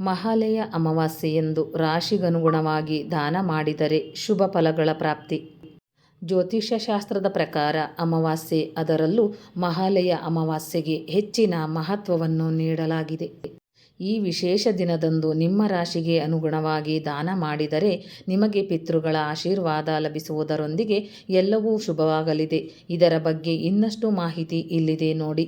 ಮಹಾಲಯ ಅಮಾವಾಸ್ಯೆಯಂದು ರಾಶಿಗನುಗುಣವಾಗಿ ದಾನ ಮಾಡಿದರೆ ಶುಭ ಫಲಗಳ ಪ್ರಾಪ್ತಿ. ಜ್ಯೋತಿಷ್ಯ ಶಾಸ್ತ್ರದ ಪ್ರಕಾರ ಅಮಾವಾಸ್ಯೆ ಅದರಲ್ಲೂ ಮಹಾಲಯ ಅಮಾವಾಸ್ಯೆಗೆ ಹೆಚ್ಚಿನ ಮಹತ್ವವನ್ನು ನೀಡಲಾಗಿದೆ. ಈ ವಿಶೇಷ ದಿನದಂದು ನಿಮ್ಮ ರಾಶಿಗೆ ಅನುಗುಣವಾಗಿ ದಾನ ಮಾಡಿದರೆ ನಿಮಗೆ ಪಿತೃಗಳ ಆಶೀರ್ವಾದ ಲಭಿಸುವುದರೊಂದಿಗೆ ಎಲ್ಲವೂ ಶುಭವಾಗಲಿದೆ. ಇದರ ಬಗ್ಗೆ ಇನ್ನಷ್ಟು ಮಾಹಿತಿ ಇಲ್ಲಿದೆ ನೋಡಿ.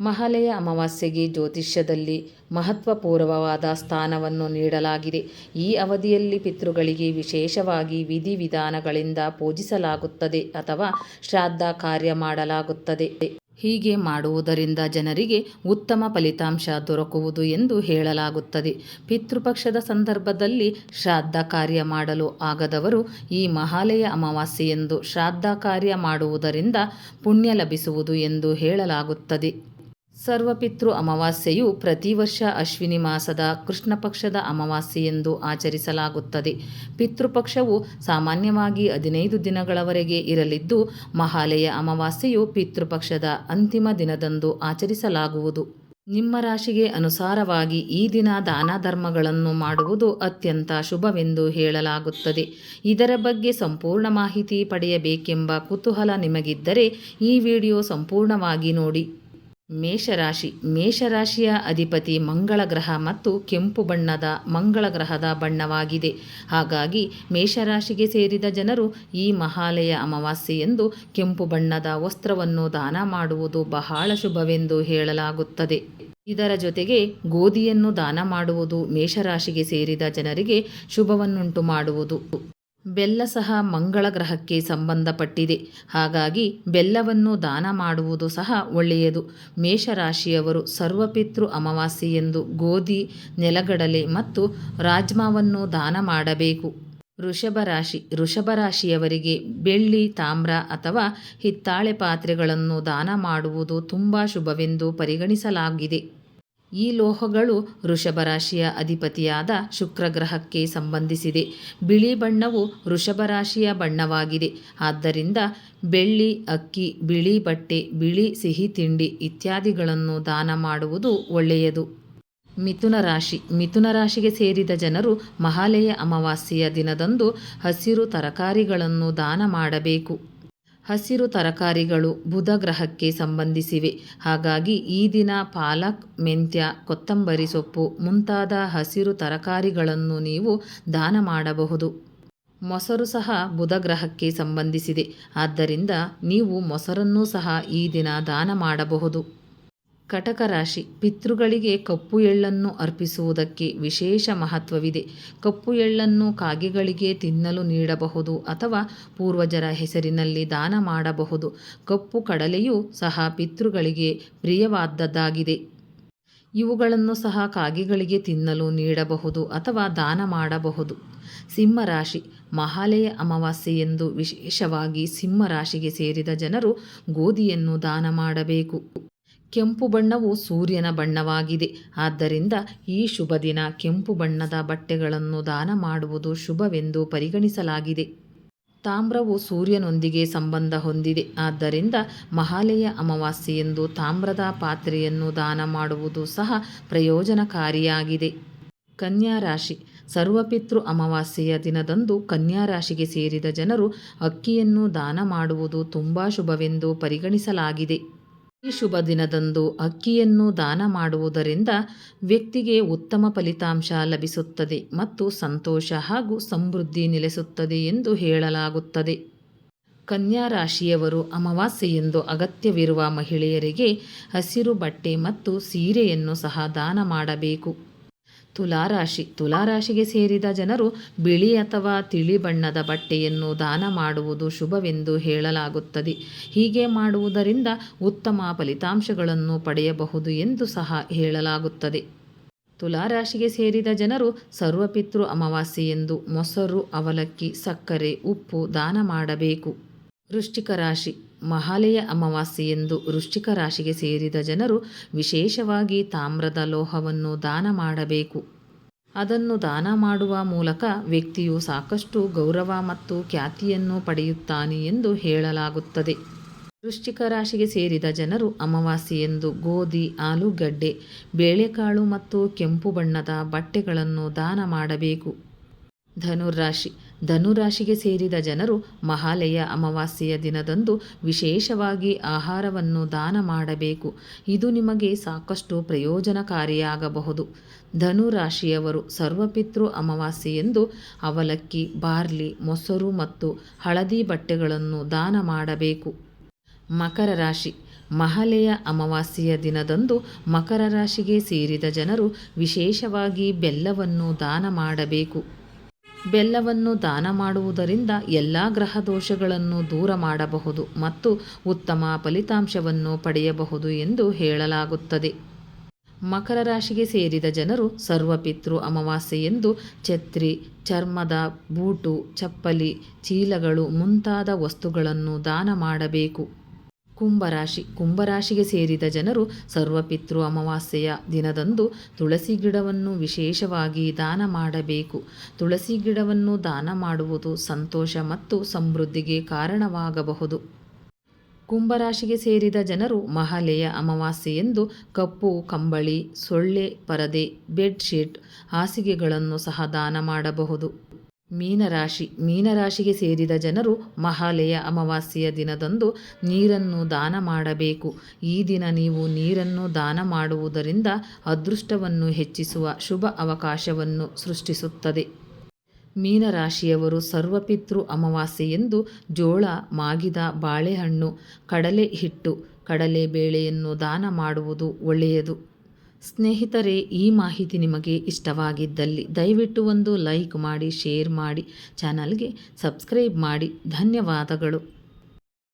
ಮಹಾಲಯ ಅಮಾವಾಸ್ಯೆಗೆ ಜ್ಯೋತಿಷ್ಯದಲ್ಲಿ ಮಹತ್ವಪೂರ್ವವಾದ ಸ್ಥಾನವನ್ನು ನೀಡಲಾಗಿದೆ. ಈ ಅವಧಿಯಲ್ಲಿ ಪಿತೃಗಳಿಗೆ ವಿಶೇಷವಾಗಿ ವಿಧಿವಿಧಾನಗಳಿಂದ ಪೂಜಿಸಲಾಗುತ್ತದೆ ಅಥವಾ ಶ್ರಾದ್ದ ಕಾರ್ಯ ಮಾಡಲಾಗುತ್ತದೆ. ಹೀಗೆ ಮಾಡುವುದರಿಂದ ಜನರಿಗೆ ಉತ್ತಮ ಫಲಿತಾಂಶ ದೊರಕುವುದು ಎಂದು ಹೇಳಲಾಗುತ್ತದೆ. ಪಿತೃಪಕ್ಷದ ಸಂದರ್ಭದಲ್ಲಿ ಶ್ರಾದ್ದ ಕಾರ್ಯ ಮಾಡಲು ಆಗದವರು ಈ ಮಹಾಲಯ ಅಮಾವಾಸ್ಯೆಯೆಂದು ಶ್ರಾದ್ದ ಕಾರ್ಯ ಮಾಡುವುದರಿಂದ ಪುಣ್ಯ ಲಭಿಸುವುದು ಎಂದು ಹೇಳಲಾಗುತ್ತದೆ. ಸರ್ವಪಿತೃ ಅಮಾವಾಸ್ಯೆಯು ಪ್ರತಿ ವರ್ಷ ಅಶ್ವಿನಿ ಮಾಸದ ಕೃಷ್ಣ ಪಕ್ಷದ ಅಮಾವಾಸ್ಯೆಯೆಂದು ಆಚರಿಸಲಾಗುತ್ತದೆ. ಪಿತೃಪಕ್ಷವು ಸಾಮಾನ್ಯವಾಗಿ ಹದಿನೈದು ದಿನಗಳವರೆಗೆ ಇರಲಿದ್ದು, ಮಹಾಲಯ ಅಮಾವಾಸ್ಯೆಯು ಪಿತೃಪಕ್ಷದ ಅಂತಿಮ ದಿನದಂದು ಆಚರಿಸಲಾಗುವುದು. ನಿಮ್ಮ ರಾಶಿಗೆ ಅನುಸಾರವಾಗಿ ಈ ದಿನ ದಾನ ಧರ್ಮಗಳನ್ನು ಮಾಡುವುದು ಅತ್ಯಂತ ಶುಭವೆಂದು ಹೇಳಲಾಗುತ್ತದೆ. ಇದರ ಬಗ್ಗೆ ಸಂಪೂರ್ಣ ಮಾಹಿತಿ ಪಡೆಯಬೇಕೆಂಬ ಕುತೂಹಲ ನಿಮಗಿದ್ದರೆ ಈ ವಿಡಿಯೋ ಸಂಪೂರ್ಣವಾಗಿ ನೋಡಿ. ಮೇಷರಾಶಿ. ಮೇಷರಾಶಿಯ ಅಧಿಪತಿ ಮಂಗಳ ಗ್ರಹ ಮತ್ತು ಕೆಂಪು ಬಣ್ಣದ ಮಂಗಳ ಗ್ರಹದ ಬಣ್ಣವಾಗಿದೆ. ಹಾಗಾಗಿ ಮೇಷರಾಶಿಗೆ ಸೇರಿದ ಜನರು ಈ ಮಹಾಲಯ ಅಮಾವಾಸ್ಯೆಯೆಂದು ಕೆಂಪು ಬಣ್ಣದ ವಸ್ತ್ರವನ್ನು ದಾನ ಮಾಡುವುದು ಬಹಳ ಶುಭವೆಂದು ಹೇಳಲಾಗುತ್ತದೆ. ಇದರ ಜೊತೆಗೆ ಗೋಧಿಯನ್ನು ದಾನ ಮಾಡುವುದು ಮೇಷರಾಶಿಗೆ ಸೇರಿದ ಜನರಿಗೆ ಶುಭವನ್ನುಂಟು ಮಾಡುವುದು. ಬೆಲ್ಲ ಸಹ ಮಂಗಳ ಗ್ರಹಕ್ಕೆ ಸಂಬಂಧಪಟ್ಟಿದೆ. ಹಾಗಾಗಿ ಬೆಲ್ಲವನ್ನು ದಾನ ಮಾಡುವುದು ಸಹ ಒಳ್ಳೆಯದು. ಮೇಷರಾಶಿಯವರು ಸರ್ವಪಿತೃ ಅಮಾವಾಸ್ಯೆಯೆಂದು ಗೋಧಿ, ನೆಲಗಡಲೆ ಮತ್ತು ರಾಜ್ಮಾವನ್ನು ದಾನ ಮಾಡಬೇಕು. ವೃಷಭ ರಾಶಿ, ವೃಷಭ ರಾಶಿಯವರಿಗೆ ಬೆಳ್ಳಿ, ತಾಮ್ರ ಅಥವಾ ಹಿತ್ತಾಳೆ ಪಾತ್ರೆಗಳನ್ನು ದಾನ ಮಾಡುವುದು ತುಂಬ ಶುಭವೆಂದು ಪರಿಗಣಿಸಲಾಗಿದೆ. ಈ ಲೋಹಗಳು ವೃಷಭರಾಶಿಯ ಅಧಿಪತಿಯಾದ ಶುಕ್ರ ಗ್ರಹಕ್ಕೆ ಸಂಬಂಧಿಸಿದೆ. ಬಿಳಿ ಬಣ್ಣವು ವೃಷಭರಾಶಿಯ ಬಣ್ಣವಾಗಿದೆ. ಆದ್ದರಿಂದ ಬೆಳ್ಳಿ, ಅಕ್ಕಿ, ಬಿಳಿ ಬಟ್ಟೆ, ಬಿಳಿ ಸಿಹಿ ತಿಂಡಿ ಇತ್ಯಾದಿಗಳನ್ನು ದಾನ ಮಾಡುವುದು ಒಳ್ಳೆಯದು. ಮಿಥುನ ರಾಶಿ. ಮಿಥುನ ರಾಶಿಗೆ ಸೇರಿದ ಜನರು ಮಹಾಲಯ ಅಮಾವಾಸ್ಯೆಯ ದಿನದಂದು ಹಸಿರು ತರಕಾರಿಗಳನ್ನು ದಾನ ಮಾಡಬೇಕು. ಹಸಿರು ತರಕಾರಿಗಳು ಬುಧ ಗ್ರಹಕ್ಕೆ ಸಂಬಂಧಿಸಿವೆ. ಹಾಗಾಗಿ ಈ ದಿನ ಪಾಲಕ್, ಮೆಂತ್ಯ, ಕೊತ್ತಂಬರಿ ಸೊಪ್ಪು ಮುಂತಾದ ಹಸಿರು ತರಕಾರಿಗಳನ್ನು ನೀವು ದಾನ ಮಾಡಬಹುದು. ಮೊಸರು ಸಹ ಬುಧ ಗ್ರಹಕ್ಕೆ ಸಂಬಂಧಿಸಿದೆ. ಆದ್ದರಿಂದ ನೀವು ಮೊಸರನ್ನು ಸಹ ಈ ದಿನ ದಾನ ಮಾಡಬಹುದು. ಕಟಕ ರಾಶಿ ಪಿತೃಗಳಿಗೆ ಕಪ್ಪು ಎಳ್ಳನ್ನು ಅರ್ಪಿಸುವುದಕ್ಕೆ ವಿಶೇಷ ಮಹತ್ವವಿದೆ. ಕಪ್ಪು ಎಳ್ಳನ್ನು ಕಾಗೆಗಳಿಗೆ ತಿನ್ನಲು ನೀಡಬಹುದು ಅಥವಾ ಪೂರ್ವಜರ ಹೆಸರಿನಲ್ಲಿ ದಾನ ಮಾಡಬಹುದು. ಕಪ್ಪು ಕಡಲೆಯೂ ಸಹ ಪಿತೃಗಳಿಗೆ ಪ್ರಿಯವಾದದ್ದಾಗಿದೆ. ಇವುಗಳನ್ನು ಸಹ ಕಾಗೆಗಳಿಗೆ ತಿನ್ನಲು ನೀಡಬಹುದು ಅಥವಾ ದಾನ ಮಾಡಬಹುದು. ಸಿಂಹರಾಶಿ ಮಹಾಲಯ ಅಮಾವಾಸ್ಯೆಯೆಂದು ವಿಶೇಷವಾಗಿ ಸಿಂಹರಾಶಿಗೆ ಸೇರಿದ ಜನರು ಗೋಧಿಯನ್ನು ದಾನ ಮಾಡಬೇಕು. ಕೆಂಪು ಬಣ್ಣವು ಸೂರ್ಯನ ಬಣ್ಣವಾಗಿದೆ. ಆದ್ದರಿಂದ ಈ ಶುಭ ದಿನ ಕೆಂಪು ಬಣ್ಣದ ಬಟ್ಟೆಗಳನ್ನು ದಾನ ಮಾಡುವುದು ಶುಭವೆಂದು ಪರಿಗಣಿಸಲಾಗಿದೆ. ತಾಮ್ರವು ಸೂರ್ಯನೊಂದಿಗೆ ಸಂಬಂಧ ಹೊಂದಿದೆ. ಆದ್ದರಿಂದ ಮಹಾಲಯ ಅಮಾವಾಸ್ಯೆಯೆಂದು ತಾಮ್ರದ ಪಾತ್ರೆಯನ್ನು ದಾನ ಮಾಡುವುದು ಸಹ ಪ್ರಯೋಜನಕಾರಿಯಾಗಿದೆ. ಕನ್ಯಾ ರಾಶಿ. ಸರ್ವಪಿತೃ ಅಮಾವಾಸ್ಯೆಯ ದಿನದಂದು ಕನ್ಯಾ ರಾಶಿಗೆ ಸೇರಿದ ಜನರು ಅಕ್ಕಿಯನ್ನು ದಾನ ಮಾಡುವುದು ತುಂಬ ಶುಭವೆಂದು ಪರಿಗಣಿಸಲಾಗಿದೆ. ಈ ಶುಭ ದಿನದಂದು ಅಕ್ಕಿಯನ್ನು ದಾನ ಮಾಡುವುದರಿಂದ ವ್ಯಕ್ತಿಗೆ ಉತ್ತಮ ಫಲಿತಾಂಶ ಲಭಿಸುತ್ತದೆ ಮತ್ತು ಸಂತೋಷ ಹಾಗೂ ಸಮೃದ್ಧಿ ನೆಲೆಸುತ್ತದೆ ಎಂದು ಹೇಳಲಾಗುತ್ತದೆ. ಕನ್ಯಾ ರಾಶಿಯವರು ಅಮಾವಾಸ್ಯೆಯೆಂದು ಅಗತ್ಯವಿರುವ ಮಹಿಳೆಯರಿಗೆ ಹಸಿರು ಬಟ್ಟೆ ಮತ್ತು ಸೀರೆಯನ್ನು ಸಹ ದಾನ ಮಾಡಬೇಕು. ತುಲಾರಾಶಿ. ತುಲಾರಾಶಿಗೆ ಸೇರಿದ ಜನರು ಬಿಳಿ ಅಥವಾ ತಿಳಿ ಬಣ್ಣದ ಬಟ್ಟೆಯನ್ನು ದಾನ ಮಾಡುವುದು ಶುಭವೆಂದು ಹೇಳಲಾಗುತ್ತದೆ. ಹೀಗೆ ಮಾಡುವುದರಿಂದ ಉತ್ತಮ ಫಲಿತಾಂಶಗಳನ್ನು ಪಡೆಯಬಹುದು ಎಂದು ಸಹ ಹೇಳಲಾಗುತ್ತದೆ. ತುಲಾರಾಶಿಗೆ ಸೇರಿದ ಜನರು ಸರ್ವಪಿತೃ ಅಮಾವಾಸ್ಯೆಯೆಂದು ಮೊಸರು, ಅವಲಕ್ಕಿ, ಸಕ್ಕರೆ, ಉಪ್ಪು ದಾನ ಮಾಡಬೇಕು. ವೃಶ್ಚಿಕ ರಾಶಿ. ಮಹಾಲಯ ಅಮಾವಾಸ್ಯೆಯೆಂದು ವೃಶ್ಚಿಕ ರಾಶಿಗೆ ಸೇರಿದ ಜನರು ವಿಶೇಷವಾಗಿ ತಾಮ್ರದ ಲೋಹವನ್ನು ದಾನ ಮಾಡಬೇಕು. ಅದನ್ನು ದಾನ ಮಾಡುವ ಮೂಲಕ ವ್ಯಕ್ತಿಯು ಸಾಕಷ್ಟು ಗೌರವ ಮತ್ತು ಖ್ಯಾತಿಯನ್ನು ಪಡೆಯುತ್ತಾನೆ ಎಂದು ಹೇಳಲಾಗುತ್ತದೆ. ವೃಶ್ಚಿಕ ರಾಶಿಗೆ ಸೇರಿದ ಜನರು ಅಮಾವಾಸ್ಯೆಯಂದು ಗೋಧಿ, ಆಲೂಗಡ್ಡೆ, ಬೇಳೆಕಾಳು ಮತ್ತು ಕೆಂಪು ಬಣ್ಣದ ಬಟ್ಟೆಗಳನ್ನು ದಾನ ಮಾಡಬೇಕು. ಧನುರಾಶಿ ಧನುರಾಶಿಗೆ ಸೇರಿದ ಜನರು ಮಹಾಲಯ ಅಮಾವಾಸ್ಯೆಯ ದಿನದಂದು ವಿಶೇಷವಾಗಿ ಆಹಾರವನ್ನು ದಾನ ಮಾಡಬೇಕು. ಇದು ನಿಮಗೆ ಸಾಕಷ್ಟು ಪ್ರಯೋಜನಕಾರಿಯಾಗಬಹುದು. ಧನುರಾಶಿಯವರು ಸರ್ವಪಿತೃ ಅಮಾವಾಸ್ಯೆಯೆಂದು ಅವಲಕ್ಕಿ, ಬಾರ್ಲಿ, ಮೊಸರು ಮತ್ತು ಹಳದಿ ಬಟ್ಟೆಗಳನ್ನು ದಾನ ಮಾಡಬೇಕು. ಮಕರ ರಾಶಿ. ಮಹಲೆಯ ಅಮಾವಾಸ್ಯೆಯ ದಿನದಂದು ಮಕರ ರಾಶಿಗೆ ಸೇರಿದ ಜನರು ವಿಶೇಷವಾಗಿ ಬೆಲ್ಲವನ್ನು ದಾನ ಮಾಡಬೇಕು. ಬೆಲ್ಲವನ್ನು ದಾನ ಮಾಡುವುದರಿಂದ ಎಲ್ಲ ಗ್ರಹ ದೋಷಗಳನ್ನು ದೂರ ಮಾಡಬಹುದು ಮತ್ತು ಉತ್ತಮ ಫಲಿತಾಂಶವನ್ನು ಪಡೆಯಬಹುದು ಎಂದು ಹೇಳಲಾಗುತ್ತದೆ. ಮಕರ ರಾಶಿಗೆ ಸೇರಿದ ಜನರು ಸರ್ವಪಿತೃ ಅಮಾವಾಸ್ಯೆಯಂದು ಛತ್ರಿ, ಚರ್ಮದ ಬೂಟು, ಚಪ್ಪಲಿ, ಚೀಲಗಳು ಮುಂತಾದ ವಸ್ತುಗಳನ್ನು ದಾನ ಮಾಡಬೇಕು. ಕುಂಭರಾಶಿ. ಕುಂಭರಾಶಿಗೆ ಸೇರಿದ ಜನರು ಸರ್ವಪಿತೃ ಅಮಾವಾಸ್ಯೆಯ ದಿನದಂದು ತುಳಸಿ ಗಿಡವನ್ನು ವಿಶೇಷವಾಗಿ ದಾನ ಮಾಡಬೇಕು. ತುಳಸಿ ಗಿಡವನ್ನು ದಾನ ಮಾಡುವುದು ಸಂತೋಷ ಮತ್ತು ಸಮೃದ್ಧಿಗೆ ಕಾರಣವಾಗಬಹುದು. ಕುಂಭರಾಶಿಗೆ ಸೇರಿದ ಜನರು ಮಹಾಲಯ ಅಮಾವಾಸ್ಯೆಯಂದು ಕಪ್ಪು, ಕಂಬಳಿ, ಸೊಳ್ಳೆ, ಪರದೆ, ಬೆಡ್ಶೀಟ್, ಹಾಸಿಗೆಗಳನ್ನು ಸಹ ದಾನ ಮಾಡಬಹುದು. ಮೀನರಾಶಿ, ಮೀನರಾಶಿಗೆ ಸೇರಿದ ಜನರು ಮಹಾಲಯ ಅಮಾವಾಸ್ಯೆಯ ದಿನದಂದು ನೀರನ್ನು ದಾನ ಮಾಡಬೇಕು. ಈ ದಿನ ನೀವು ನೀರನ್ನು ದಾನ ಮಾಡುವುದರಿಂದ ಅದೃಷ್ಟವನ್ನು ಹೆಚ್ಚಿಸುವ ಶುಭ ಅವಕಾಶವನ್ನು ಸೃಷ್ಟಿಸುತ್ತದೆ. ಮೀನರಾಶಿಯವರು ಸರ್ವಪಿತೃ ಅಮಾವಾಸ್ಯೆಯಂದು ಜೋಳ, ಮಾಗಿದ ಬಾಳೆಹಣ್ಣು, ಕಡಲೆ ಹಿಟ್ಟು, ಕಡಲೆ ಬೇಳೆಯನ್ನು ದಾನ ಮಾಡುವುದು ಒಳ್ಳೆಯದು. ಸ್ನೇಹಿತರೆ, ಈ ಮಾಹಿತಿ ನಿಮಗೆ ಇಷ್ಟವಾಗಿದ್ದಲ್ಲಿ ದಯವಿಟ್ಟು ಒಂದು ಲೈಕ್ ಮಾಡಿ, ಶೇರ್ ಮಾಡಿ, ಚಾನಲ್ಗೆ ಸಬ್ಸ್ಕ್ರೈಬ್ ಮಾಡಿ. ಧನ್ಯವಾದಗಳು.